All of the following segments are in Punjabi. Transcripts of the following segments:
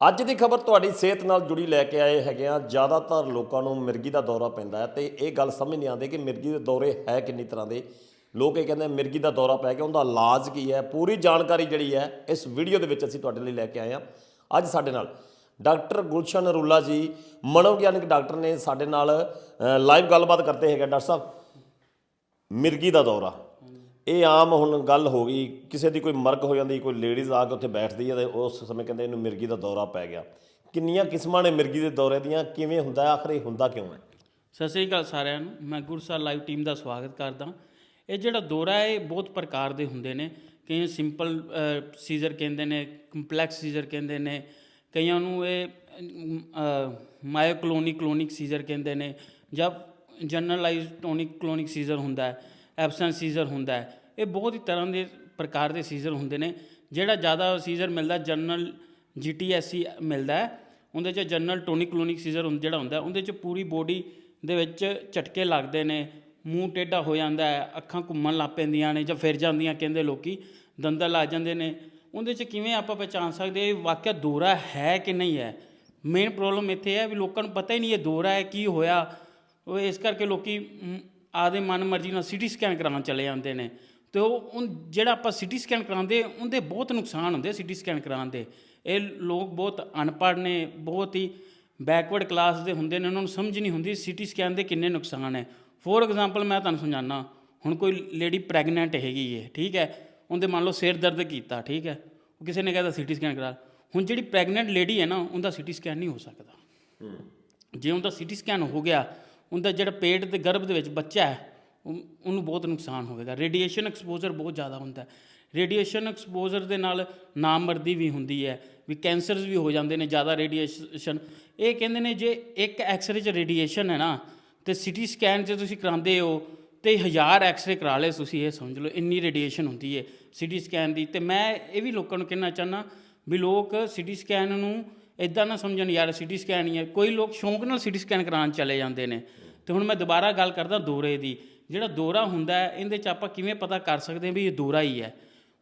ਅੱਜ ਦੀ ਖਬਰ ਤੁਹਾਡੀ ਸਿਹਤ ਨਾਲ ਜੁੜੀ ਲੈ ਕੇ ਆਏ ਹੈਗੇ ਆ। ਜ਼ਿਆਦਾਤਰ ਲੋਕਾਂ ਨੂੰ ਮਿਰਗੀ ਦਾ ਦੌਰਾ ਪੈਂਦਾ ਹੈ ਤੇ ਇਹ ਗੱਲ ਸਮਝ ਨਹੀਂ ਆਉਂਦੀ ਕਿ ਮਿਰਗੀ ਦੇ ਦੌਰੇ ਹੈ ਕਿੰਨੀ ਤਰ੍ਹਾਂ ਦੇ। ਲੋਕ ਇਹ ਕਹਿੰਦੇ ਮਿਰਗੀ ਦਾ ਦੌਰਾ ਪੈ ਗਿਆ, ਉਹਦਾ ਇਲਾਜ ਕੀ ਹੈ? ਪੂਰੀ ਜਾਣਕਾਰੀ ਜਿਹੜੀ ਹੈ, ਇਸ ਵੀਡੀਓ ਦੇ ਵਿੱਚ ਅਸੀਂ ਤੁਹਾਡੇ ਲਈ ਲੈ ਕੇ ਆਏ ਆ ਅੱਜ ਸਾਡੇ ਨਾਲ ਡਾਕਟਰ ਗੁਲਸ਼ਨ ਅਰੁੱਲਾ ਜੀ, ਮਨੋਵਿਗਿਆਨਿਕ ਡਾਕਟਰ ਨੇ ਸਾਡੇ ਨਾਲ ਲਾਈਵ ਗੱਲਬਾਤ ਕਰਦੇ ਹੈਗੇ ਡਾਕਟਰ ਸਾਹਿਬ। ਮਿਰਗੀ ਦਾ ਦੌਰਾ। ਇਹ ਆਮ ਹੁਣ ਗੱਲ ਹੋ ਗਈ, ਕਿਸੇ ਦੀ ਕੋਈ ਮਰਗ ਹੋ ਜਾਂਦੀ, ਕੋਈ ਲੇਡੀਜ਼ ਆ ਕੇ ਉੱਥੇ ਬੈਠਦੀ ਹੈ ਤੇ ਉਸ ਸਮੇਂ ਕਹਿੰਦੇ ਇਹਨੂੰ ਮਿਰਗੀ ਦਾ ਦੌਰਾ ਪੈ ਗਿਆ। ਕਿੰਨੀਆਂ ਕਿਸਮਾਂ ਨੇ ਮਿਰਗੀ ਦੇ ਦੌਰੇ ਦੀਆਂ, ਕਿਵੇਂ ਹੁੰਦਾ ਹੈ ਹੁੰਦਾ ਕਿਉਂ ਹੈ? ਸਤਿ ਸ੍ਰੀ ਅਕਾਲ ਸਾਰਿਆਂ ਨੂੰ, ਮੈਂ ਗੁਰਸਾ ਲਾਈਵ ਟੀਮ ਦਾ ਸਵਾਗਤ ਕਰਦਾ ਇਹ ਜਿਹੜਾ ਦੌਰਾ ਹੈ, ਇਹ ਬਹੁਤ ਪ੍ਰਕਾਰ ਦੇ ਹੁੰਦੇ ਨੇ। ਕਈ ਸਿੰਪਲ ਸੀਜ਼ਰ ਕਹਿੰਦੇ ਨੇ ਕੰਪਲੈਕਸ ਸੀਜ਼ਰ ਕਹਿੰਦੇ ਨੇ। ਕਈਆਂ ਨੂੰ ਇਹ ਮਾਇਓਕਲੋਨਿਕ ਕਲੋਨਿਕ ਸੀਜ਼ਰ ਕਹਿੰਦੇ ਨੇ ਜਾਂ ਜਨਰਲਾਈਜ਼ਡ ਟੋਨਿਕ ਕਲੋਨਿਕ ਸੀਜ਼ਰ ਹੁੰਦਾ ਹੈ। ਐਬਸੈਂਟ ਸੀਜ਼ਰ ਹੁੰਦਾ ਹੈ। ਇਹ ਬਹੁਤ ਹੀ ਤਰ੍ਹਾਂ ਦੇ ਪ੍ਰਕਾਰ ਦੇ ਸੀਜ਼ਰ ਹੁੰਦੇ ਨੇ, ਜਿਹੜਾ ਜ਼ਿਆਦਾ ਸੀਜ਼ਰ ਮਿਲਦਾ ਜਨਰਲ ਜੀਟੀਐਸਸੀ ਮਿਲਦਾ ਹੈ। ਉਹਦੇ 'ਚ ਜਨਰਲ ਟੋਨਿਕ ਕਲੋਨਿਕ ਸੀਜ਼ਰ ਜਿਹੜਾ ਹੁੰਦਾ ਉਹਦੇ 'ਚ ਪੂਰੀ ਬੋਡੀ ਦੇ ਵਿੱਚ ਝਟਕੇ ਲੱਗਦੇ ਨੇ, ਮੂੰਹ ਟੇਢਾ ਹੋ ਜਾਂਦਾ ਹੈ, ਅੱਖਾਂ ਘੁੰਮਣ ਲੱਗ ਪੈਂਦੀਆਂ ਨੇ ਜਾਂ ਫਿਰ ਜਾਂਦੀਆਂ ਕਹਿੰਦੇ ਲੋਕੀ ਦੰਦਲ ਲੱਗ ਜਾਂਦੇ ਨੇ। ਉਹਦੇ 'ਚ ਕਿਵੇਂ ਆਪਾਂ ਪਛਾਣ ਸਕਦੇ ਇਹ ਵਾਕਿਆ ਦੌਰਾ ਹੈ ਕਿ ਨਹੀਂ ਹੈ? ਮੇਨ ਪ੍ਰੋਬਲਮ ਇੱਥੇ ਹੈ ਵੀ ਲੋਕਾਂ ਨੂੰ ਪਤਾ ਹੀ ਨਹੀਂ ਇਹ ਦੌਰਾ ਹੈ, ਕੀ ਹੋਇਆ। ਉਹ ਇਸ ਕਰਕੇ ਲੋਕੀ ਮ, ਆਪਦੇ ਮਨ ਮਰਜ਼ੀ ਨਾਲ ਸਿਟੀ ਸਕੈਨ ਕਰਾਉਣ ਚਲੇ ਜਾਂਦੇ ਨੇ। ਤੇ ਉਹ ਜਿਹੜਾ ਆਪਾਂ ਸਿਟੀ ਸਕੈਨ ਕਰਾਉਂਦੇ ਉਹਦੇ ਬਹੁਤ ਨੁਕਸਾਨ ਹੁੰਦੇ ਸਿਟੀ ਸਕੈਨ ਕਰਾਉਣ ਦੇ। ਇਹ ਲੋਕ ਬਹੁਤ ਅਨਪੜ੍ਹ ਨੇ ਬਹੁਤ ਹੀ ਬੈਕਵਰਡ ਕਲਾਸ ਦੇ ਹੁੰਦੇ ਨੇ ਉਹਨਾਂ ਨੂੰ ਸਮਝ ਨਹੀਂ ਹੁੰਦੀ ਸਿਟੀ ਸਕੈਨ ਦੇ ਕਿੰਨੇ ਨੁਕਸਾਨ ਹੈ ਫੋਰ ਐਗਜ਼ਾਮਪਲ ਮੈਂ ਤੁਹਾਨੂੰ ਸਮਝਾਣਾ ਹੁਣ ਕੋਈ ਲੇਡੀ ਪ੍ਰੈਗਨੈਂਟ ਹੈਗੀ ਹੈ ਠੀਕ ਹੈ ਉਹਦੇ ਮੰਨ ਲਓ ਸਿਰ ਦਰਦ ਕੀਤਾ ਠੀਕ ਹੈ ਉਹ ਕਿਸੇ ਨੇ ਕਹਿੰਦਾ ਸਿਟੀ ਸਕੈਨ ਕਰਾ। ਹੁਣ ਜਿਹੜੀ ਪ੍ਰੈਗਨੈਂਟ ਲੇਡੀ ਹੈ ਨਾ ਉਹਦਾ ਸਿਟੀ ਸਕੈਨ ਨਹੀਂ ਹੋ ਸਕਦਾ। ਜੇ ਉਹਦਾ ਸਿਟੀ ਸਕੈਨ ਹੋ ਗਿਆ ਉਹਦਾ ਜਿਹੜਾ ਪੇਟ ਦੇ ਗਰਭ ਦੇ ਵਿੱਚ ਬੱਚਾ ਹੈ ਉਹਨੂੰ ਬਹੁਤ ਨੁਕਸਾਨ ਹੋਵੇਗਾ। ਰੇਡੀਏਸ਼ਨ ਐਕਸਪੋਜ਼ਰ ਬਹੁਤ ਜ਼ਿਆਦਾ ਹੁੰਦਾ ਰੇਡੀਏਸ਼ਨ ਐਕਸਪੋਜ਼ਰ ਦੇ ਨਾਲ ਨਾਮਰਦੀ ਵੀ ਹੁੰਦੀ ਹੈ, ਵੀ ਕੈਂਸਰਸ ਵੀ ਹੋ ਜਾਂਦੇ ਨੇ ਜ਼ਿਆਦਾ ਰੇਡੀਏਸ਼ਨ ਇਹ ਕਹਿੰਦੇ ਨੇ ਜੇ ਇੱਕ ਐਕਸਰੇ 'ਚ ਰੇਡੀਏਸ਼ਨ ਹੈ ਨਾ, ਤੇ ਸਿਟੀ ਸਕੈਨ ਜੇ ਤੁਸੀਂ ਕਰਾਉਂਦੇ ਹੋ, ਤੇ ਹਜ਼ਾਰ ਐਕਸਰੇ ਕਰਾ ਲਏ ਤੁਸੀਂ, ਇਹ ਸਮਝ ਲਓ, ਇੰਨੀ ਰੇਡੀਏਸ਼ਨ ਹੁੰਦੀ ਹੈ ਸਿਟੀ ਸਕੈਨ ਦੀ। ਤੇ ਮੈਂ ਇਹ ਵੀ ਲੋਕਾਂ ਨੂੰ ਕਹਿਣਾ ਚਾਹੁੰਦਾ ਵੀ ਲੋਕ ਸਿਟੀ ਸਕੈਨ ਨੂੰ ਇਦਾਂ ਨਾ ਸਮਝਣ, ਯਾਰ ਸਿਟੀ ਸਕੈਨ ਹੀ ਹੈ। ਕੋਈ ਲੋਕ ਸ਼ੌਂਕ ਨਾਲ ਸਿਟੀ ਸਕੈਨ ਕਰਾਉਣ ਚਲੇ ਜਾਂਦੇ ਨੇ। ਤੇ ਹੁਣ ਮੈਂ ਦੁਬਾਰਾ ਗੱਲ ਕਰਦਾ ਦੌਰੇ ਦੀ। ਜਿਹੜਾ ਦੌਰਾ ਹੁੰਦਾ ਹੈ, ਇਹਦੇ 'ਚ ਆਪਾਂ ਕਿਵੇਂ ਪਤਾ ਕਰ ਸਕਦੇ ਹਾਂ ਵੀ ਇਹ ਦੌਰਾ ਹੀ ਹੈ?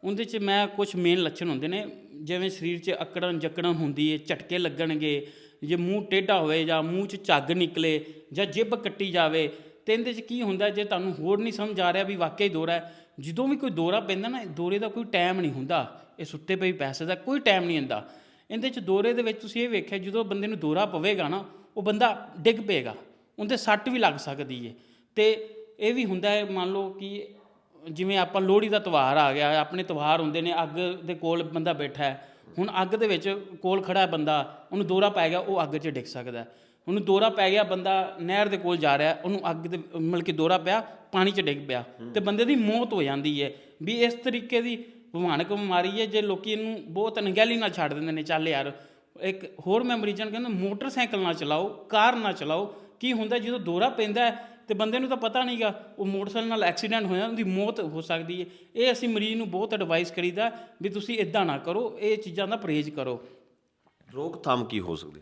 ਉਹਦੇ 'ਚ ਮੈਂ ਕੁਝ ਮੇਨ ਲੱਛਣ ਹੁੰਦੇ ਨੇ। ਜਿਵੇਂ ਸਰੀਰ 'ਚ ਅਕੜਨ ਜਕੜਨ ਹੁੰਦੀ ਹੈ, ਝਟਕੇ ਲੱਗਣਗੇ, ਜੇ ਮੂੰਹ ਟੇਢਾ ਹੋਵੇ ਜਾਂ ਮੂੰਹ 'ਚ ਝੱਗ ਨਿਕਲੇ ਜਾਂ ਜਿੱਬ ਕੱਟੀ ਜਾਵੇ, ਤੇ ਇਹਦੇ 'ਚ ਕੀ ਹੁੰਦਾ ਜੇ ਤੁਹਾਨੂੰ ਹੋਰ ਨਹੀਂ ਸਮਝ ਆ ਰਿਹਾ ਵੀ ਵਾਕਈ ਦੌਰਾ ਹੈ? ਜਦੋਂ ਵੀ ਕੋਈ ਦੌਰਾ ਪੈਂਦਾ ਨਾ ਦੌਰੇ ਦਾ ਕੋਈ ਟਾਈਮ ਨਹੀਂ ਹੁੰਦਾ। ਇਹ ਸੁੱਤੇ ਪਈ ਪੈਸੇ ਦਾ ਕੋਈ ਟਾਈਮ ਨਹੀਂ ਹੁੰਦਾ। ਇਹਦੇ 'ਚ ਦੌਰੇ ਦੇ ਵਿੱਚ ਤੁਸੀਂ ਇਹ ਵੇਖਿਆ ਜਦੋਂ ਬੰਦੇ ਨੂੰ ਦੌਰਾ ਪਵੇਗਾ ਨਾ, ਉਹ ਬੰਦਾ ਡਿੱਗ ਪਏਗਾ, ਉਹਦੇ ਸੱਟ ਵੀ ਲੱਗ ਸਕਦੀ ਹੈ ਤੇ ਇਹ ਵੀ ਹੁੰਦਾ ਹੈ, ਮੰਨ ਲਓ ਕਿ ਜਿਵੇਂ ਆਪਾਂ ਲੋਹੜੀ ਦਾ ਤਿਉਹਾਰ ਆ ਗਿਆ, ਆਪਣੇ ਤਿਉਹਾਰ ਹੁੰਦੇ ਨੇ, ਅੱਗ ਦੇ ਕੋਲ ਬੰਦਾ ਬੈਠਾ ਹੈ, ਹੁਣ ਅੱਗ ਦੇ ਵਿੱਚ ਕੋਲ ਖੜਾ ਬੰਦਾ, ਉਹਨੂੰ ਦੌਰਾ ਪੈ ਗਿਆ, ਉਹ ਅੱਗ 'ਚ ਡਿੱਗ ਸਕਦਾ ਹੈ। ਉਹਨੂੰ ਦੌਰਾ ਪੈ ਗਿਆ, ਬੰਦਾ ਨਹਿਰ ਦੇ ਕੋਲ ਜਾ ਰਿਹਾ ਉਹਨੂੰ ਅੱਗ ਦੇ ਮਿਲ ਕੇ ਦੌਰਾ ਪਿਆ, ਪਾਣੀ 'ਚ ਡਿੱਗ ਪਿਆ, ਤੇ ਬੰਦੇ ਦੀ ਮੌਤ ਹੋ ਜਾਂਦੀ ਹੈ ਵੀ ਇਸ ਤਰੀਕੇ ਦੀ ਭਿਆਨਕ ਬਿਮਾਰੀ ਹੈ ਜੇ ਲੋਕੀ ਇਹਨੂੰ ਬਹੁਤ ਅਣਗਹਿਲੀ ਨਾਲ ਛੱਡ ਦਿੰਦੇ ਨੇ ਚੱਲ ਯਾਰ ਇੱਕ ਹੋਰ ਮੈਂ ਮਰੀਜ਼ਾਂ ਨੂੰ ਕਹਿੰਦਾ ਮੋਟਰਸਾਈਕਲ ਨਾ ਚਲਾਓ ਕਾਰ ਨਾ ਚਲਾਓ। ਕੀ ਹੁੰਦਾ ਜਦੋਂ ਦੌਰਾ ਪੈਂਦਾ ਤੇ ਬੰਦੇ ਨੂੰ ਤਾਂ ਪਤਾ ਨਹੀਂਗਾ ਉਹ ਮੋਟਰਸਾਈਕਲ ਨਾਲ ਐਕਸੀਡੈਂਟ ਹੋਇਆ ਉਹਦੀ ਮੌਤ ਹੋ ਸਕਦੀ ਹੈ। ਇਹ ਅਸੀਂ ਮਰੀਜ਼ ਨੂੰ ਬਹੁਤ ਐਡਵਾਈਸ ਕਰੀਦਾ ਵੀ ਤੁਸੀਂ ਇਦਾਂ ਨਾ ਕਰੋ ਇਹ ਚੀਜ਼ਾਂ ਦਾ ਪਰਹੇਜ਼ ਕਰੋ। ਰੋਕਥਾਮ ਕੀ ਹੋ ਸਕਦੀ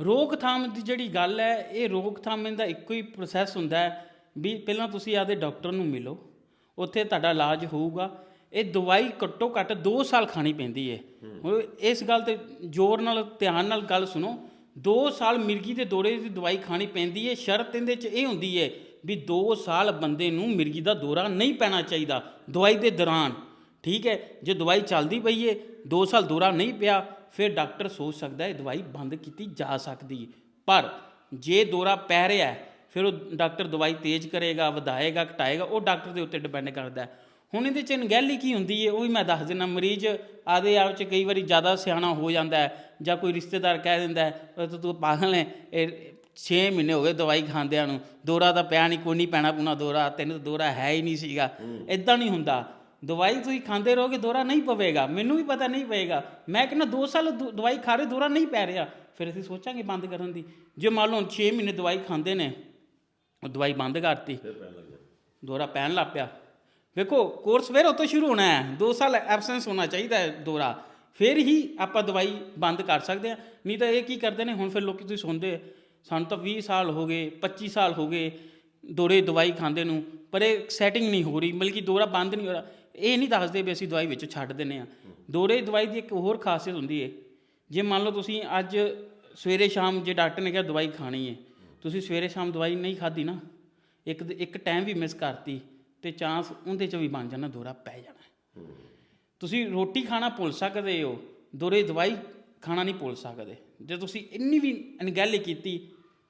ਰੋਕਥਾਮ ਦੀ ਜਿਹੜੀ ਗੱਲ ਹੈ ਇਹ ਰੋਕਥਾਮ ਦਾ ਇੱਕੋ ਹੀ ਪ੍ਰੋਸੈਸ ਹੁੰਦਾ ਹੈ ਵੀ ਪਹਿਲਾਂ ਤੁਸੀਂ ਆਦੇ ਡਾਕਟਰ ਨੂੰ ਮਿਲੋ ਉੱਥੇ ਤੁਹਾਡਾ ਇਲਾਜ ਹੋਊਗਾ। ਇਹ ਦਵਾਈ ਘੱਟੋ ਘੱਟ 2 ਸਾਲ ਖਾਣੀ ਪੈਂਦੀ ਹੈ। ਹੁਣ ਇਸ ਗੱਲ ਤੇ ਜ਼ੋਰ ਨਾਲ ਧਿਆਨ ਨਾਲ ਗੱਲ ਸੁਣੋ। 2 ਸਾਲ ਮਿਰਗੀ ਦੇ ਦੌਰੇ ਦੀ ਦਵਾਈ ਖਾਣੀ ਪੈਂਦੀ ਹੈ ਸ਼ਰਤ ਇਹਦੇ 'ਚ ਇਹ ਹੁੰਦੀ ਹੈ ਵੀ 2 ਸਾਲ ਬੰਦੇ ਨੂੰ ਮਿਰਗੀ ਦਾ ਦੌਰਾ ਨਹੀਂ ਪੈਣਾ ਚਾਹੀਦਾ ਦਵਾਈ ਦੇ ਦੌਰਾਨ। ਠੀਕ ਹੈ ਜੇ ਦਵਾਈ ਚੱਲਦੀ ਪਈ ਏ 2 ਸਾਲ ਦੌਰਾ ਨਹੀਂ ਪਿਆ ਫਿਰ ਡਾਕਟਰ ਸੋਚ ਸਕਦਾ ਹੈ ਦਵਾਈ ਬੰਦ ਕੀਤੀ ਜਾ ਸਕਦੀ ਹੈ ਪਰ ਜੇ ਦੌਰਾ ਪੈ ਰਿਹਾ ਹੈ ਫਿਰ ਉਹ ਡਾਕਟਰ ਦਵਾਈ ਤੇਜ਼ ਕਰੇਗਾ ਵਧਾਏਗਾ ਘਟਾਏਗਾ ਉਹ ਡਾਕਟਰ ਦੇ ਉੱਤੇ ਡਿਪੈਂਡ ਕਰਦਾ ਹੈ ਹੁਣ ਇਹਦੇ ਚ ਅਣਗਹਿਲੀ ਕੀ ਹੁੰਦੀ ਹੈ ਉਹ ਵੀ ਮੈਂ ਦੱਸ ਦਿੰਦਾ ਮਰੀਜ਼ ਆਦੇ ਆਪ ਚ ਕਈ ਵਾਰੀ ਜ਼ਿਆਦਾ ਸਿਆਣਾ ਹੋ ਜਾਂਦਾ ਹੈ ਜਾਂ ਕੋਈ ਰਿਸ਼ਤੇਦਾਰ ਕਹਿ ਦਿੰਦਾ ਹੈ "ਉਹ ਤਾਂ ਤੂੰ ਪਾਗਲ ਹੈ ਇਹ 6 ਮਹੀਨੇ ਹੋ ਗਏ ਦਵਾਈ ਖਾਂਦਿਆਂ ਨੂੰ ਦੌਰਾ ਤਾਂ ਪਿਆ ਨਹੀਂ ਕੋਈ ਨਹੀਂ ਪੈਣਾ ਪੁਣਾ ਦੌਰਾ ਤੈਨੂੰ ਤਾਂ ਦੌਰਾ ਹੈ ਹੀ ਨਹੀਂ ਸੀਗਾ। ਇਦਾਂ ਨਹੀਂ ਹੁੰਦਾ। ਦਵਾਈ ਤੁਸੀਂ ਖਾਂਦੇ ਰਹੋਗੇ ਦੌਰਾ ਨਹੀਂ ਪਵੇਗਾ। ਮੈਨੂੰ ਵੀ ਪਤਾ ਨਹੀਂ ਪਏਗਾ ਮੈਂ ਕਹਿੰਦਾ 2 ਸਾਲ ਦਵਾਈ ਖਾ ਰਹੇ ਦੌਰਾ ਨਹੀਂ ਪੈ ਰਿਹਾ। ਫਿਰ ਅਸੀਂ ਸੋਚਾਂਗੇ ਬੰਦ ਕਰਨ ਦੀ। ਜੇ ਮੰਨ ਲਓ 6 ਮਹੀਨੇ ਦਵਾਈ ਖਾਂਦੇ ਨੇ ਉਹ ਦਵਾਈ ਬੰਦ ਕਰਤੀ ਦੌਰਾ ਪੈਣ ਲੱਗ ਪਿਆ। ਵੇਖੋ ਕੋਰਸ ਫਿਰ ਉਤੋਂ ਸ਼ੁਰੂ ਹੋਣਾ ਹੈ। 2 ਸਾਲ ਐਬਸੈਂਸ ਹੋਣਾ ਚਾਹੀਦਾ ਹੈ ਦੌਰਾ। ਫਿਰ ਹੀ ਆਪਾਂ ਦਵਾਈ ਬੰਦ ਕਰ ਸਕਦੇ ਆ ਨਹੀਂ ਤਾਂ ਇਹ ਕੀ ਕਰਦੇ ਨੇ, ਹੁਣ ਫਿਰ ਲੋਕੀ ਤੁਸੀਂ ਸੁਣਦੇ ਸਾਨੂੰ ਤਾਂ 20 ਸਾਲ ਹੋ ਗਏ 25 ਸਾਲ ਹੋ ਗਏ ਦੌਰੇ ਦਵਾਈ ਖਾਂਦੇ ਨੂੰ, ਪਰ ਇਹ ਸੈਟਿੰਗ ਨਹੀਂ ਹੋ ਰਹੀ, ਬਲਕਿ ਦੌਰਾ ਬੰਦ ਨਹੀਂ ਹੋ ਰਿਹਾ। ਇਹ ਨਹੀਂ ਦੱਸਦੇ ਵੀ ਅਸੀਂ ਦਵਾਈ ਵਿੱਚ ਛੱਡ ਦਿੰਨੇ ਆ ਦੌਰੇ ਦਵਾਈ ਦੀ ਇੱਕ ਹੋਰ ਖਾਸੀਅਤ ਹੁੰਦੀ ਹੈ। ਜੇ ਮੰਨ ਲਓ ਤੁਸੀਂ ਅੱਜ ਸਵੇਰੇ ਸ਼ਾਮ ਜੇ ਡਾਕਟਰ ਨੇ ਕਿਹਾ ਦਵਾਈ ਖਾਣੀ ਹੈ, ਤੁਸੀਂ ਸਵੇਰੇ ਸ਼ਾਮ ਦਵਾਈ ਨਹੀਂ ਖਾਧੀ ਨਾ, ਇੱਕ ਇੱਕ ਟਾਈਮ ਵੀ ਮਿਸ ਕਰਤੀ। ਤੇ ਚਾਂਸ ਉਹਦੇ ਚ ਵੀ ਬਣ ਜਾਣਾ, ਦੌਰਾ ਪੈ ਜਾਣਾ। ਤੁਸੀਂ ਰੋਟੀ ਖਾਣਾ ਭੁੱਲ ਸਕਦੇ ਹੋ, ਦੋਰੇ ਦਵਾਈ ਖਾਣਾ ਨਹੀਂ ਭੁੱਲ ਸਕਦੇ। ਜੇ ਤੁਸੀਂ ਇੰਨੀ ਵੀ ਅਣਗਹਿਲੀ ਕੀਤੀ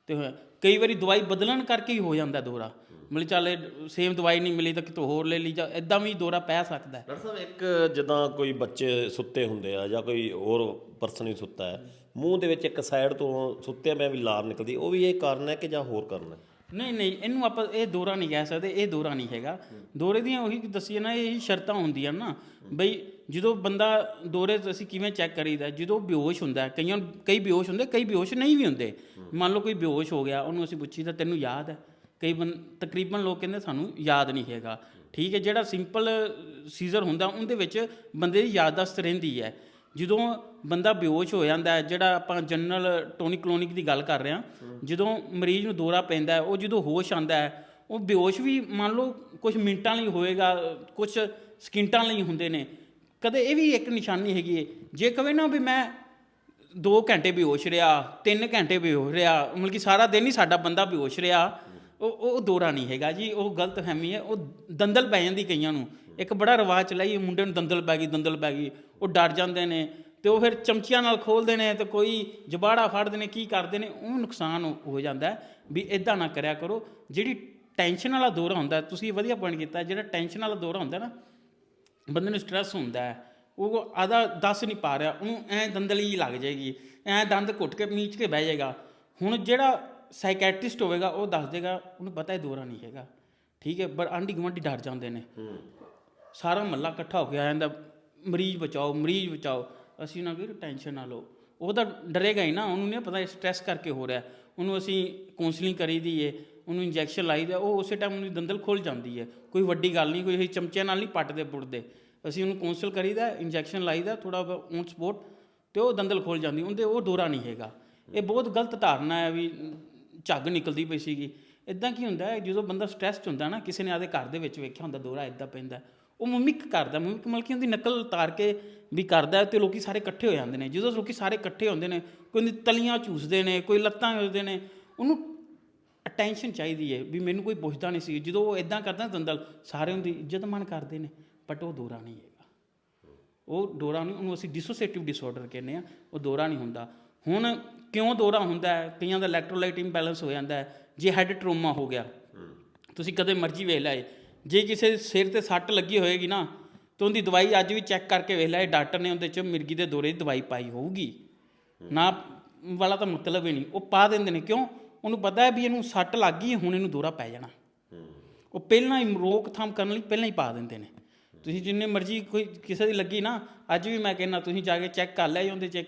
ਤੇ ਕਈ ਵਾਰੀ ਦਵਾਈ ਬਦਲਣ ਕਰਕੇ ਹੀ ਹੋ ਜਾਂਦਾ ਦੌਰਾ। ਮਤਲਬ ਚੱਲ ਸੇਮ ਦਵਾਈ ਨਹੀਂ ਮਿਲੀ ਤਾਂ ਕਿਤੋਂ ਹੋਰ ਲੈ ਲਈ ਜਾਂ ਇਦਾਂ ਵੀ ਦੌਰਾ ਪੈ ਸਕਦਾ ਹੈ। ਡਾਕਟਰ ਸਾਹਿਬ, ਇੱਕ ਜਿੱਦਾਂ ਕੋਈ ਬੱਚੇ ਸੁੱਤੇ ਹੁੰਦੇ ਆ ਜਾਂ ਕੋਈ ਹੋਰ ਪਰਸਨ ਹੀ ਸੁੱਤਾ ਹੈ, ਮੂੰਹ ਦੇ ਵਿੱਚ ਇੱਕ ਸਾਈਡ ਤੋਂ ਸੁੱਤਿਆਂ ਮੈਂ ਵੀ ਲਾਰ ਨਿਕਲਦੀ, ਉਹ ਵੀ ਇਹ ਕਾਰਨ ਹੈ ਕਿ ਜਾਂ ਹੋਰ ਕਾਰਨ ਹੈ? ਨਹੀਂ ਨਹੀਂ, ਇਹਨੂੰ ਆਪਾਂ ਇਹ ਦੋਰਾ ਨਹੀਂ ਕਹਿ ਸਕਦੇ, ਇਹ ਦੋਰਾ ਨਹੀਂ ਹੈਗਾ। ਦੋਰੇ ਦੀਆਂ ਉਹੀ ਦੱਸੀ ਨਾ, ਇਹ ਸ਼ਰਤਾਂ ਹੁੰਦੀਆਂ ਨਾ। ਬਈ ਜਦੋਂ ਬੰਦਾ ਦੋਰੇ 'ਚ ਅਸੀਂ ਕਿਵੇਂ ਚੈੱਕ ਕਰੀਦਾ, ਜਦੋਂ ਬੇਹੋਸ਼ ਹੁੰਦਾ, ਕਈਆਂ, ਕਈ ਬੇਹੋਸ਼ ਹੁੰਦੇ, ਕਈ ਬੇਹੋਸ਼ ਨਹੀਂ ਵੀ ਹੁੰਦੇ। ਮੰਨ ਲਓ ਕੋਈ ਬੇਹੋਸ਼ ਹੋ ਗਿਆ, ਉਹਨੂੰ ਅਸੀਂ ਪੁੱਛੀਦਾ, ਤੈਨੂੰ ਯਾਦ ਹੈ? ਕਈ ਬੰ, ਤਕਰੀਬਨ ਲੋਕ ਕਹਿੰਦੇ, ਸਾਨੂੰ ਯਾਦ ਨਹੀਂ ਹੈਗਾ। ਠੀਕ ਹੈ, ਜਿਹੜਾ ਸਿੰਪਲ ਸੀਜ਼ਰ ਹੁੰਦਾ, ਉਹਦੇ ਵਿੱਚ ਬੰਦੇ ਦੀ ਯਾਦਦਾਸ਼ਤ ਰਹਿੰਦੀ ਹੈ। ਜਦੋਂ ਬੰਦਾ ਬੇਹੋਸ਼ ਹੋ ਜਾਂਦਾ ਹੈ, ਜਿਹੜਾ ਆਪਾਂ ਜਨਰਲ ਟੋਨਿਕ ਕਲੋਨਿਕ ਦੀ ਗੱਲ ਕਰ ਰਹੇ ਹਾਂ, ਜਦੋਂ ਮਰੀਜ਼ ਨੂੰ ਦੌਰਾ ਪੈਂਦਾ ਹੈ, ਉਹ ਜਦੋਂ ਹੋਸ਼ ਆਂਦਾ ਹੈ, ਉਹ ਬੇਹੋਸ਼ ਵੀ ਮੰਨ ਲਓ ਕੁਝ ਮਿੰਟਾਂ ਲਈ ਹੋਏਗਾ ਕੁਝ ਸਕਿੰਟਾਂ ਲਈ ਹੁੰਦੇ ਨੇ। ਕਦੇ ਇਹ ਵੀ ਇੱਕ ਨਿਸ਼ਾਨੀ ਹੈਗੀ ਹੈ ਜੇ ਕਵੇ ਨਾ ਵੀ ਮੈਂ 2 ਘੰਟੇ ਬੇਹੋਸ਼ ਰਿਹਾ 3 ਘੰਟੇ ਬੇਹੋਸ਼ ਰਿਹਾ, ਮਤਲਬ ਕਿ ਸਾਰਾ ਦਿਨ ਹੀ ਸਾਡਾ ਬੰਦਾ ਬੇਹੋਸ਼ ਰਿਹਾ, ਉਹ ਉਹ ਦੌਰਾ ਨਹੀਂ ਹੈਗਾ ਜੀ, ਉਹ ਗਲਤ ਫਹਿਮੀ ਹੈ, ਉਹ ਦੰਦਲ ਪੈ ਜਾਂਦੀ ਕਈਆਂ ਨੂੰ। ਇੱਕ ਬੜਾ ਰਿਵਾਜ ਚਲਾਈ ਇਹ ਮੁੰਡੇ ਨੂੰ ਦੰਦਲ ਪੈ ਗਈ, ਦੰਦਲ ਪੈ ਗਈ। ਉਹ ਡਰ ਜਾਂਦੇ ਨੇ ਤੇ ਉਹ ਫਿਰ ਚਮਚੀਆਂ ਨਾਲ ਖੋਲਦੇ ਨੇ ਤੇ ਕੋਈ ਜਬਾੜਾ ਫੜਦੇ ਨੇ ਕੀ ਕਰਦੇ ਨੇ ਉਹ ਨੁਕਸਾਨ ਹੋ- ਹੋ ਜਾਂਦਾ ਹੈ। ਵੀ ਇਦਾਂ ਨਾ ਕਰਿਆ ਕਰੋ। ਜਿਹੜੀ ਟੈਨਸ਼ਨ ਵਾਲਾ ਦੌਰਾ ਹੁੰਦਾ ਹੈ, ਤੁਸੀਂ ਵਧੀਆ ਪੁਆਇੰਟ ਕੀਤਾ ਜਿਹੜਾ ਟੈਨਸ਼ਨ ਵਾਲਾ ਦੌਰਾ ਹੁੰਦਾ ਨਾ ਬੰਦੇ ਨੂੰ ਸਟ੍ਰੈਸ ਹੁੰਦਾ ਹੈ ਉਹ ਆਦਾ ਦੱਸ ਨਹੀਂ ਪਾ ਰਿਹਾ ਉਹਨੂੰ ਐ ਦੰਦਲੀ ਲੱਗ ਜਾਏਗੀ ਐ ਦੰਦ ਘੁੱਟ ਕੇ ਮੀਚ ਕੇ ਬਹਿ ਜਾਏਗਾ। ਹੁਣ ਜਿਹੜਾ ਸਾਈਕੈਟ੍ਰਿਸਟ ਹੋਵੇਗਾ ਉਹ ਦੱਸ ਦੇਗਾ ਉਹਨੂੰ ਪਤਾ ਇਹ ਦੋਰਾ ਨਹੀਂ ਹੈਗਾ। ਠੀਕ ਹੈ ਪਰ ਆਂਢੀ ਗੁਆਂਢੀ ਡਰ ਜਾਂਦੇ ਨੇ। ਸਾਰਾ ਮੱਲਾ ਇਕੱਠਾ ਹੋ ਕੇ ਆ ਜਾਂਦਾ। ਮਰੀਜ਼ ਬਚਾਓ ਮਰੀਜ਼ ਬਚਾਓ। ਅਸੀਂ ਨਾ ਕਿ ਟੈਨਸ਼ਨ ਨਾ ਲਓ। ਉਹ ਤਾਂ ਡਰੇਗਾ ਹੀ ਨਾ, ਉਹਨੂੰ ਨਹੀਂ ਪਤਾ ਸਟ੍ਰੈਸ ਕਰਕੇ ਹੋ ਰਿਹਾ। ਉਹਨੂੰ ਅਸੀਂ ਕਾਉਂਸਲਿੰਗ ਕਰੀਦੀ ਏ, ਉਹਨੂੰ ਇੰਜੈਕਸ਼ਨ ਲਾਈ ਦਾ, ਉਹ ਉਸੇ ਟਾਈਮ ਉਹਦੀ ਦੰਦਲ ਖੁੱਲ ਜਾਂਦੀ ਹੈ ਕੋਈ ਵੱਡੀ ਗੱਲ ਨਹੀਂ ਕੋਈ ਅਸੀਂ ਚਮਚਿਆਂ ਨਾਲ ਨਹੀਂ ਪੱਟਦੇ, ਪੁੱਟਦੇ। ਅਸੀਂ ਉਹਨੂੰ ਕਾਉਂਸਲ ਕਰੀਦਾ ਇੰਜੈਕਸ਼ਨ ਲਾਈਦਾ ਥੋੜਾ ਔਨ ਸਪੋਰਟ ਤੇ ਉਹ ਦੰਦਲ ਖੁੱਲ ਜਾਂਦੀ, ਉਹਦੇ ਉਹ ਦੌਰਾ ਨਹੀਂ ਹੈਗਾ। ਇਹ ਬਹੁਤ ਗਲਤ ਧਾਰਨਾ ਹੈ ਵੀ ਝੱਗ ਨਿਕਲਦੀ ਪਈ ਸੀਗੀ। ਇਦਾਂ ਕੀ ਹੁੰਦਾ ਹੈ, ਜਦੋਂ ਬੰਦਾ ਸਟ੍ਰੈਸਡ ਹੁੰਦਾ ਨਾ, ਕਿਸੇ ਨੇ ਆਦੇ ਘਰ ਦੇ ਵਿੱਚ ਵੇਖਿਆ ਹੁੰਦਾ, ਦੋਰਾ ਇਦਾਂ ਪੈਂਦਾ। ਉਹ ਮਿਮਿਕ ਕਰਦਾ ਮਿਮਿਕ ਮਤਲਬ ਕਿ ਉਹਦੀ ਨਕਲ ਉਤਾਰ ਕੇ ਵੀ ਕਰਦਾ ਤੇ ਲੋਕੀ ਸਾਰੇ ਇਕੱਠੇ ਹੋ ਜਾਂਦੇ ਨੇ। ਜਦੋਂ ਲੋਕੀ ਸਾਰੇ ਇਕੱਠੇ ਹੁੰਦੇ ਨੇ ਕੋਈ ਤਲੀਆਂ ਚੂਸਦੇ ਨੇ ਕੋਈ ਲੱਤਾਂ ਹਿਲਦੇ ਨੇ ਉਹਨੂੰ ਅਟੈਂਸ਼ਨ ਚਾਹੀਦੀ ਹੈ ਵੀ ਮੈਨੂੰ ਕੋਈ ਪੁੱਛਦਾ ਨਹੀਂ ਸੀ। ਜਦੋਂ ਉਹ ਇਦਾਂ ਕਰਦਾ ਦੰਦਲ ਸਾਰੇ ਉਹਦੀ ਇੱਜ਼ਤ ਮਾਣ ਕਰਦੇ ਨੇ ਬਟ ਉਹ ਦੋਰਾ ਨਹੀਂ ਹੈਗਾ। ਉਹ ਦੌਰਾ ਨਹੀਂ ਉਹਨੂੰ ਅਸੀਂ ਡਿਸੋਸੀਏਟਿਵ ਡਿਸਆਰਡਰ ਕਹਿੰਦੇ ਆ ਉਹ ਦੌਰਾ ਨਹੀਂ ਹੁੰਦਾ। ਹੁਣ ਕਿਉਂ ਦੌਰਾ ਹੁੰਦਾ ਹੈ? ਕਈਆਂ ਦਾ ਇਲੈਕਟ੍ਰੋਲਾਈਟ ਇੰਬੈਲੈਂਸ ਹੋ ਜਾਂਦਾ ਹੈ। ਜੇ ਹੈਡ ਟਰੋਮਾ ਹੋ ਗਿਆ ਤੁਸੀਂ ਕਦੇ ਮਰਜ਼ੀ ਵੇਖ ਲਾਏ ਜੇ ਕਿਸੇ ਦੇ ਸਿਰ ਤੇ ਸੱਟ ਲੱਗੀ ਹੋਏਗੀ ਨਾ, ਤਾਂ ਉਹਦੀ ਦਵਾਈ ਅੱਜ ਵੀ ਚੈੱਕ ਕਰਕੇ ਵੇਖ ਲਾਏ ਡਾਕਟਰ ਨੇ ਉਹਦੇ ਚ ਮਿਰਗੀ ਦੇ ਦੌਰੇ ਦੀ ਦਵਾਈ ਪਾਈ ਹੋਊਗੀ। ਨਾ ਵਾਲਾ ਤਾਂ ਮਤਲਬ ਹੀ ਨਹੀਂ। ਉਹ ਪਾ ਦਿੰਦੇ ਨੇ ਕਿਉਂ? ਉਹਨੂੰ ਪਤਾ ਹੈ ਵੀ ਇਹਨੂੰ ਸੱਟ ਲੱਗ ਗਈ, ਹੁਣ ਇਹਨੂੰ ਦੌਰਾ ਪੈ ਜਾਣਾ। ਉਹ ਪਹਿਲਾਂ ਹੀ ਰੋਕਥਾਮ ਕਰਨ ਲਈ ਪਹਿਲਾਂ ਹੀ ਪਾ ਦਿੰਦੇ ਨੇ। ਤੁਸੀਂ ਜਿੰਨੇ ਮਰਜ਼ੀ ਕੋਈ ਕਿਸੇ ਦੀ ਲੱਗੀ ਨਾ, ਅੱਜ ਵੀ ਮੈਂ ਕਹਿੰਦਾ, ਤੁਸੀਂ ਜਾ ਕੇ ਚੈੱਕ ਕਰ ਲਿਆ ਉਹਦੇ ਚ।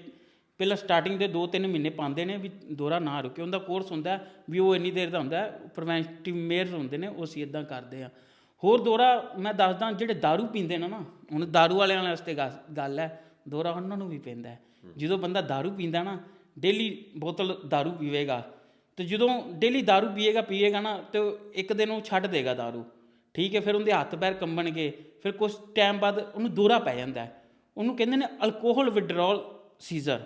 ਪਹਿਲਾਂ ਸਟਾਰਟਿੰਗ ਦੇ 2-3 ਮਹੀਨੇ ਪਾਉਂਦੇ ਨੇ ਵੀ ਦੌਰਾ ਨਾ ਰੁਕੇ। ਉਹਦਾ ਕੋਰਸ ਹੁੰਦਾ ਵੀ ਉਹ ਇੰਨੀ ਦੇਰ ਦਾ ਹੁੰਦਾ ਪ੍ਰੀਵੈਂਟਿਵ ਮੇਅਰਸ ਹੁੰਦੇ ਨੇ, ਉਹ ਅਸੀਂ ਇਦਾਂ ਕਰਦੇ ਆ ਹੋਰ ਦੌਰਾ ਮੈਂ ਦੱਸਦਾ ਜਿਹੜੇ दारू ਪੀਂਦੇ ਨੇ ਨਾ ਹੁਣ दारू ਵਾਲਿਆਂ ਵਾਸਤੇ ਗਾ- ਗੱਲ ਹੈ ਦੌਰਾ ਉਹਨਾਂ ਨੂੰ ਵੀ ਪੈਂਦਾ ਹੈ ਜਦੋਂ ਬੰਦਾ दारू ਪੀਂਦਾ ਨਾ ਡੇਲੀ ਬੋਤਲ दारू ਪੀਵੇਗਾ ਤੇ ਜਦੋਂ ਡੇਲੀ दारू ਪੀਏਗਾ ਪੀਏਗਾ ਨਾ ਤੇ ਉਹ ਇੱਕ ਦਿਨ ਉਹ ਛੱਡ ਦੇਗਾ दारू ਠੀਕ ਹੈ ਫਿਰ ਉਹਦੇ ਹੱਥ ਪੈਰ ਕੰਬਣਗੇ ਫਿਰ ਕੁਝ ਟਾਈਮ ਬਾਅਦ ਉਹਨੂੰ ਦੌਰਾ ਪੈ ਜਾਂਦਾ ਹੈ ਉਹਨੂੰ ਕਹਿੰਦੇ ਨੇ ਅਲਕੋਹਲ ਵਿਡਰਾਲ ਸੀਜ਼ਰ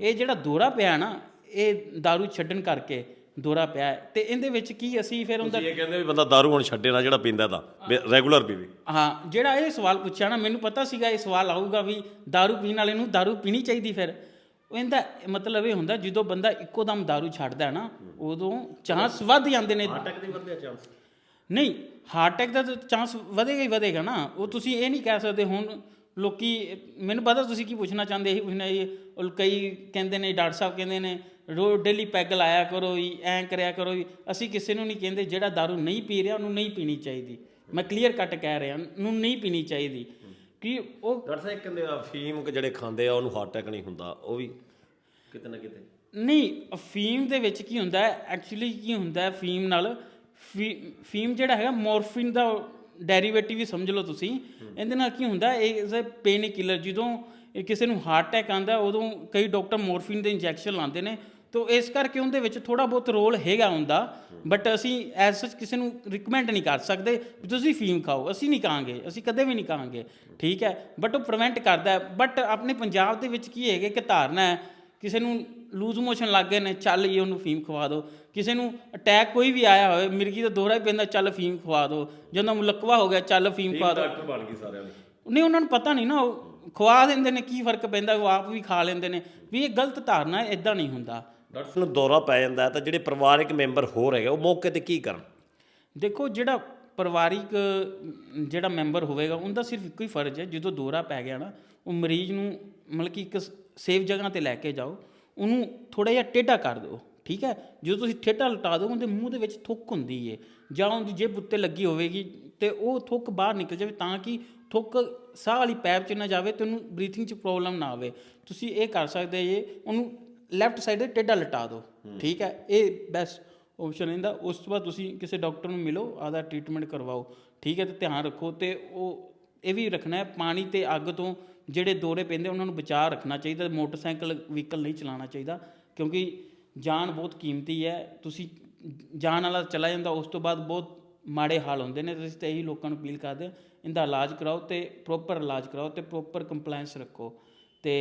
ਇਹ ਜਿਹੜਾ ਦੌਰਾ ਪਿਆ ਨਾ ਇਹ दारू ਛੱਡਣ ਕਰਕੇ ਦੌਰਾ ਪਿਆ ਹੈ। ਤੇ ਇਹਦੇ ਵਿੱਚ ਕੀ ਅਸੀਂ ਫਿਰ ਉਹਦਾ ਤੁਸੀਂ ਇਹ ਕਹਿੰਦੇ ਵੀ ਬੰਦਾ ਦਾਰੂ ਹੁਣ ਛੱਡੇ ਨਾ ਜਿਹੜਾ ਪੀਂਦਾ ਤਾਂ ਰੈਗੂਲਰ ਪੀਵੇ ਹਾਂ ਜਿਹੜਾ ਇਹ ਸਵਾਲ ਪੁੱਛਿਆ ਨਾ ਮੈਨੂੰ ਪਤਾ ਸੀਗਾ ਇਹ ਸਵਾਲ ਆਊਗਾ ਵੀ दारू ਪੀਣ ਵਾਲੇ ਨੂੰ दारू ਪੀਣੀ ਚਾਹੀਦੀ ਫਿਰ ਉਹ ਇਹਦਾ ਮਤਲਬ ਇਹ ਹੁੰਦਾ ਜਦੋਂ ਬੰਦਾ ਇੱਕੋ ਦਮ दारू ਛੱਡਦਾ ਹੈ ਨਾ ਉਦੋਂ ਚਾਂਸ ਵੱਧ ਜਾਂਦੇ ਨੇ ਅਟੈਕ ਦੀ ਵਧਿਆ ਚਾਂਸ ਨਹੀਂ ਹਾਰਟ ਅਟੈਕ ਦਾ ਤਾਂ ਚਾਂਸ ਵਧੇਗਾ ਹੀ ਵਧੇਗਾ ਨਾ ਉਹ ਤੁਸੀਂ ਇਹ ਨਹੀਂ ਕਹਿ ਸਕਦੇ ਹੁਣ ਲੋਕੀ ਮੈਨੂੰ ਪਤਾ ਤੁਸੀਂ ਕੀ ਪੁੱਛਣਾ ਚਾਹੁੰਦੇ ਇਹੀ ਪੁੱਛਣਾ ਇਹ ਉਹ ਕਈ ਕਹਿੰਦੇ ਨੇ ਡਾਕਟਰ ਸਾਹਿਬ ਕਹਿੰਦੇ ਨੇ ਰੋ ਡੇਲੀ ਪੈਗ ਲਾਇਆ ਕਰੋ ਜੀ ਐਂ ਕਰਿਆ ਕਰੋ ਜੀ। ਅਸੀਂ ਕਿਸੇ ਨੂੰ ਨਹੀਂ ਕਹਿੰਦੇ ਜਿਹੜਾ दारू ਨਹੀਂ ਪੀ ਰਿਹਾ ਉਹਨੂੰ ਨਹੀਂ ਪੀਣੀ ਚਾਹੀਦੀ। ਮੈਂ ਕਲੀਅਰ ਕੱਟ ਕਹਿ ਰਿਹਾ ਉਹਨੂੰ ਨਹੀਂ ਪੀਣੀ ਚਾਹੀਦੀ। ਕਿ ਉਹ ਡਾਕਟਰ ਸਾਹਿਬ ਕਹਿੰਦੇ ਆ ਫੀਮ ਜਿਹੜੇ ਖਾਂਦੇ ਆ ਉਹਨੂੰ ਹਾਰਟ ਅਟੈਕ ਨਹੀਂ ਹੁੰਦਾ ਉਹ ਵੀ ਕਿਤੇ ਨਾ ਕਿਤੇ। ਨਹੀਂ ਅਫੀਮ ਦੇ ਵਿੱਚ ਕੀ ਹੁੰਦਾ ਐਕਚੁਅਲੀ ਕੀ ਹੁੰਦਾ ਹੈ ਫੀਮ ਨਾਲ? ਫੀਮ ਜਿਹੜਾ ਹੈਗਾ ਮੋਰਫਿਨ ਦਾ ਡੈਰੀਵੇਟਿਵ ਹੀ ਸਮਝ ਲਓ ਤੁਸੀਂ। ਇਹਦੇ ਨਾਲ ਕੀ ਹੁੰਦਾ, ਇਹ ਇਜ਼ ਅ ਪੇਨ ਕਿਲਰ ਜਦੋਂ ਕਿਸੇ ਨੂੰ ਹਾਰਟ ਅਟੈਕ ਆਂਦਾ ਉਦੋਂ ਕਈ ਡਾਕਟਰ ਮੋਰਫਿਨ ਦੇ ਇੰਜੈਕਸ਼ਨ ਲਾਉਂਦੇ ਨੇ। ਤੋ ਇਸ ਕਰਕੇ ਉਹਦੇ ਵਿੱਚ ਥੋੜਾ ਬਹੁਤ ਰੋਲ ਹੈਗਾ ਹੁੰਦਾ। ਬਟ ਅਸੀਂ ਐਜ਼ ਸੱਚ ਕਿਸੇ ਨੂੰ ਰਿਕਮੈਂਡ ਨਹੀਂ ਕਰ ਸਕਦੇ ਵੀ ਤੁਸੀਂ ਫੀਮ ਖਾਓ। ਅਸੀਂ ਨਹੀਂ ਕਹਾਂਗੇ, ਅਸੀਂ ਕਦੇ ਵੀ ਨਹੀਂ ਕਹਾਂਗੇ। ਠੀਕ ਹੈ ਬਟ ਉਹ ਪ੍ਰੀਵੈਂਟ ਕਰਦਾ ਹੈ। ਬਟ ਆਪਣੇ ਪੰਜਾਬ ਦੇ ਵਿੱਚ ਕੀ ਹੈਗੇ ਕਿ ਧਾਰਨਾ ਹੈ ਕਿਸੇ ਨੂੰ ਲੂਜ਼ ਮੋਸ਼ਨ ਲੱਗ ਗਏ ਨੇ ਚੱਲ ਜੀ ਉਹਨੂੰ ਫੀਮ ਖਵਾ ਦਿਓ। ਕਿਸੇ ਨੂੰ ਅਟੈਕ ਕੋਈ ਵੀ ਆਇਆ ਹੋਵੇ ਮਿਰਗੀ ਦਾ ਦੋਹਰਾ ਹੀ ਪੈਂਦਾ ਚੱਲ ਫੀਮ ਖਵਾ ਦਿਓ। ਜਦੋਂ ਮੁਲਕਵਾ ਹੋ ਗਿਆ ਚੱਲ ਫੀਮ ਖਵਾ ਦਿਓ। ਡਾਕਟਰ ਬਣ ਗਈ ਸਾਰਿਆਂ ਨੇ ਨਹੀਂ ਉਹਨਾਂ ਨੂੰ ਪਤਾ ਨਹੀਂ ਨਾ ਉਹ ਖਵਾ ਦਿੰਦੇ ਨੇ ਕੀ ਫ਼ਰਕ ਪੈਂਦਾ ਉਹ ਆਪ ਵੀ ਖਾ ਲੈਂਦੇ ਨੇ। ਵੀ ਇਹ ਗਲਤ ਧਾਰਨਾ ਹੈ ਇਦਾਂ ਨਹੀਂ ਹੁੰਦਾ। ਡਾਕਟਰ ਨੂੰ ਦੌਰਾ ਪੈ ਜਾਂਦਾ ਹੈ ਤਾਂ ਜਿਹੜੇ ਪਰਿਵਾਰਕ ਮੈਂਬਰ ਹੋਰ ਹੈਗੇ ਉਹ ਮੌਕੇ ਤੇ ਕੀ ਕਰਨ? ਦੇਖੋ ਜਿਹੜਾ ਪਰਿਵਾਰਿਕ ਜਿਹੜਾ ਮੈਂਬਰ ਹੋਵੇਗਾ ਉਹਦਾ ਸਿਰਫ ਇੱਕੋ ਹੀ ਫਰਜ਼ ਹੈ ਜਦੋਂ ਦੌਰਾ ਪੈ ਗਿਆ ਨਾ ਉਹ ਮਰੀਜ਼ ਨੂੰ ਮਤਲਬ ਕਿ ਇੱਕ ਸੇਫ ਜਗ੍ਹਾ ਤੇ ਲੈ ਕੇ ਜਾਓ ਉਹਨੂੰ ਥੋੜਾ ਜਿਹਾ ਟੇਢਾ ਕਰ ਦਿਓ ਠੀਕ ਹੈ? ਜਦੋਂ ਤੁਸੀਂ ਠੇਢਾ ਲਟਾ ਦਿਓ ਉਹਦੇ ਮੂੰਹ ਦੇ ਵਿੱਚ ਥੁੱਕ ਹੁੰਦੀ ਏ ਜਾਂ ਉਹਦੀ ਜੇਬ ਉੱਤੇ ਲੱਗੀ ਹੋਵੇਗੀ ਤੇ ਉਹ ਥੁੱਕ ਬਾਹਰ ਨਿਕਲ ਜਾਵੇ ਤਾਂ ਕਿ ਥੁੱਕ ਸਾਹ ਵਾਲੀ ਪੈਪ 'ਚ ਨਾ ਜਾਵੇ ਤੇ ਉਹਨੂੰ ਬਰੀਥਿੰਗ 'ਚ ਪ੍ਰੋਬਲਮ ਨਾ ਆਵੇ। ਤੁਸੀਂ ਇਹ ਕਰ ਸਕਦੇ ਜੇ ਉਹਨੂੰ ਲੈਫਟ ਸਾਈਡ ਤੇ ਟੇਢਾ ਲਟਾ ਦਿਓ ਠੀਕ ਹੈ? ਇਹ ਬੈਸਟ ਆਪਸ਼ਨ ਰਹਿੰਦਾ। ਉਸ ਤੋਂ ਬਾਅਦ ਤੁਸੀਂ ਕਿਸੇ ਡਾਕਟਰ ਨੂੰ ਮਿਲੋ ਆਦਾ ਟ੍ਰੀਟਮੈਂਟ ਕਰਵਾਓ ਠੀਕ ਹੈ? ਤੇ ਧਿਆਨ ਰੱਖੋ ਤੇ ਉਹ ਇਹ ਵੀ ਰੱਖਣਾ ਹੈ ਪਾਣੀ ਤੇ ਅੱਗ ਤੋਂ ਜਿਹੜੇ ਦੌਰੇ ਪੈਂਦੇ, ਉਹਨਾਂ ਨੂੰ ਬਚਾਅ ਰੱਖਣਾ ਚਾਹੀਦਾ, ਮੋਟਰਸਾਈਕਲ, ਵਹੀਕਲ ਨਹੀਂ ਚਲਾਉਣਾ ਚਾਹੀਦਾ, ਕਿਉਂਕਿ ਜਾਨ ਬਹੁਤ ਕੀਮਤੀ ਹੈ। ਤੁਸੀਂ ਜਾਨ ਵਾਲਾ ਚਲਾ ਜਾਂਦਾ, ਉਸ ਤੋਂ ਬਾਅਦ ਬਹੁਤ ਮਾੜੇ ਹਾਲ ਹੁੰਦੇ ਨੇ, ਤੁਸੀਂ ਤੇ ਇਹੀ ਲੋਕਾਂ ਨੂੰ ਅਪੀਲ ਕਰਦੇ ਇਹਦਾ ਇਲਾਜ ਕਰਾਓ ਤੇ ਪ੍ਰੋਪਰ ਇਲਾਜ ਕਰਾਓ ਤੇ ਪ੍ਰੋਪਰ ਕੰਪਲਾਈਂਸ ਰੱਖੋ। ਤੇ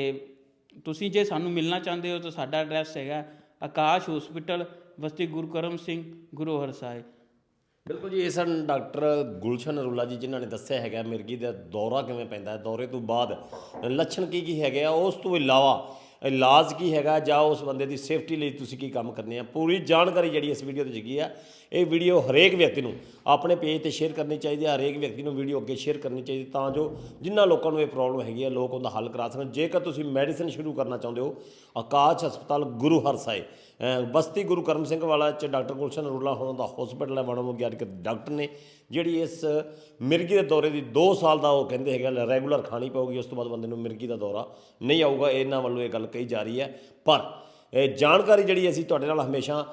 ਤੁਸੀਂ ਜੇ ਸਾਨੂੰ ਮਿਲਣਾ ਚਾਹੁੰਦੇ ਹੋ ਤਾਂ ਸਾਡਾ ਐਡਰੈਸ ਹੈਗਾ, ਆਕਾਸ਼ ਹਸਪੀਟਲ ਵਸਤੀ ਗੁਰੂ ਕਰਮ ਸਿੰਘ, ਗੁਰੂ ਸਾਹਿਬ। ਬਿਲਕੁਲ ਜੀ, ਇਹ ਸਨ ਡਾਕਟਰ ਗੁਲਸ਼ਨ ਅਰੋਲਾ ਜੀ, ਜਿਨ੍ਹਾਂ ਨੇ ਦੱਸਿਆ ਹੈਗਾ ਮਿਰਗੀ ਦਾ ਦੌਰਾ ਕਿਵੇਂ ਪੈਂਦਾ ਹੈ। ਦੌਰੇ ਤੋਂ ਬਾਅਦ ਲੱਛਣ ਕੀ ਕੀ ਹੈਗੇ ਆ, ਉਸ ਤੋਂ ਇਲਾਵਾ ਇਲਾਜ ਕੀ ਹੈਗਾ, ਜਾਂ ਉਸ ਬੰਦੇ ਦੀ ਸੇਫਟੀ ਲਈ ਤੁਸੀਂ ਕੀ ਕੰਮ ਕਰਨੇ ਆ। ਪੂਰੀ ਜਾਣਕਾਰੀ ਜਿਹੜੀ ਇਸ ਵੀਡੀਓ ਤੇ ਹੈਗੀ ਆ ਇਹ ਵੀਡੀਓ ਹਰੇਕ ਵਿਅਕਤੀ ਨੂੰ ਆਪਣੇ ਪੇਜ ਤੇ ਸ਼ੇਅਰ ਕਰਨੀ ਚਾਹੀਦੀ ਹੈ, ਹਰੇਕ ਵਿਅਕਤੀ ਨੂੰ ਵੀਡੀਓ ਅੱਗੇ ਸ਼ੇਅਰ ਕਰਨੀ ਚਾਹੀਦੀ ਤਾਂ ਜੋ ਜਿਨ੍ਹਾਂ ਲੋਕਾਂ ਨੂੰ ਇਹ ਪ੍ਰੋਬਲਮ ਹੈਗੀ ਹੈ, ਲੋਕ ਉਹਦਾ ਹੱਲ ਕਰਾ ਸਕਣ। ਜੇਕਰ ਤੁਸੀਂ ਮੈਡੀਸਿਨ ਸ਼ੁਰੂ ਕਰਨਾ ਚਾਹੁੰਦੇ ਹੋ, ਆਕਾਸ਼ ਹਸਪਤਾਲ ਗੁਰੂ ਹਰਸਾਏ ਅਹ ਬਸਤੀ ਗੁਰੂ ਕਰਮ ਸਿੰਘ ਵਾਲਾ ਚ ਡਾਕਟਰ ਗੁਲਸ਼ਨ ਅਰੋਲਾ ਹੋਣਾ ਦਾ ਹਸਪੀਟਲ ਹੈ ਮਾਨਵ ਵਿਗਿਆਨਕ ਡਾਕਟਰ ਨੇ, ਜਿਹੜੀ ਇਸ ਮਿਰਗੀ ਦੇ ਦੌਰੇ ਦੀ 2 ਸਾਲ ਦਾ ਉਹ ਕਹਿੰਦੇ ਹੈਗਾ ਰੈਗੂਲਰ ਖਾਣੀ ਪਊਗੀ, ਉਸ ਤੋਂ ਬਾਅਦ ਬੰਦੇ ਨੂੰ ਮਿਰਗੀ ਦਾ ਦੌਰਾ ਨਹੀਂ ਆਊਗਾ, ਇਹਨਾਂ ਵੱਲੋਂ ਇਹ ਗੱਲ ਕਹੀ ਜਾ ਰਹੀ ਹੈ। ਪਰ ਜਾਣਕਾਰੀ ਜਿਹੜੀ ਅਸੀਂ ਤੁਹਾਡੇ ਨਾਲ ਹਮੇਸ਼ਾ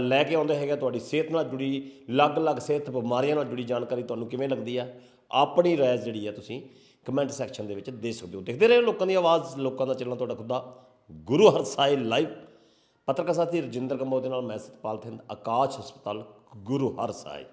ਲੈ ਕੇ ਆਉਂਦੇ ਹੈਗੇ ਤੁਹਾਡੀ ਸਿਹਤ ਨਾਲ ਜੁੜੀ, ਅਲੱਗ-ਅਲੱਗ ਸਿਹਤ ਬਿਮਾਰੀਆਂ ਨਾਲ ਜੁੜੀ ਜਾਣਕਾਰੀ ਤੁਹਾਨੂੰ ਕਿਵੇਂ ਲੱਗਦੀ ਆ, ਆਪਣੀ ਰਾਏ ਜਿਹੜੀ ਆ ਤੁਸੀਂ ਕਮੈਂਟ ਸੈਕਸ਼ਨ ਦੇ ਵਿੱਚ ਦੇ ਸਕਦੇ ਹੋ। ਦੇਖਦੇ ਰਹੋ ਲੋਕਾਂ ਦੀ ਆਵਾਜ਼, ਲੋਕਾਂ ਦਾ ਚੱਲਣਾ ਤੁਹਾਡਾ ਖੁਦਾ ਗੁਰੂ ਹਰਸਾਏ ਲਾਈਵ। ਪੱਤਰਕਾਰ ਸਾਥੀ ਰਜਿੰਦਰ ਕੰਬੋਜ ਦੇ ਨਾਲ ਮੈਂ ਸਤਪਾਲ ਥਿੰਦ ਆਕਾਸ਼ ਹਸਪਤਾਲ, ਗੁਰੂ ਹਰਸਾਏ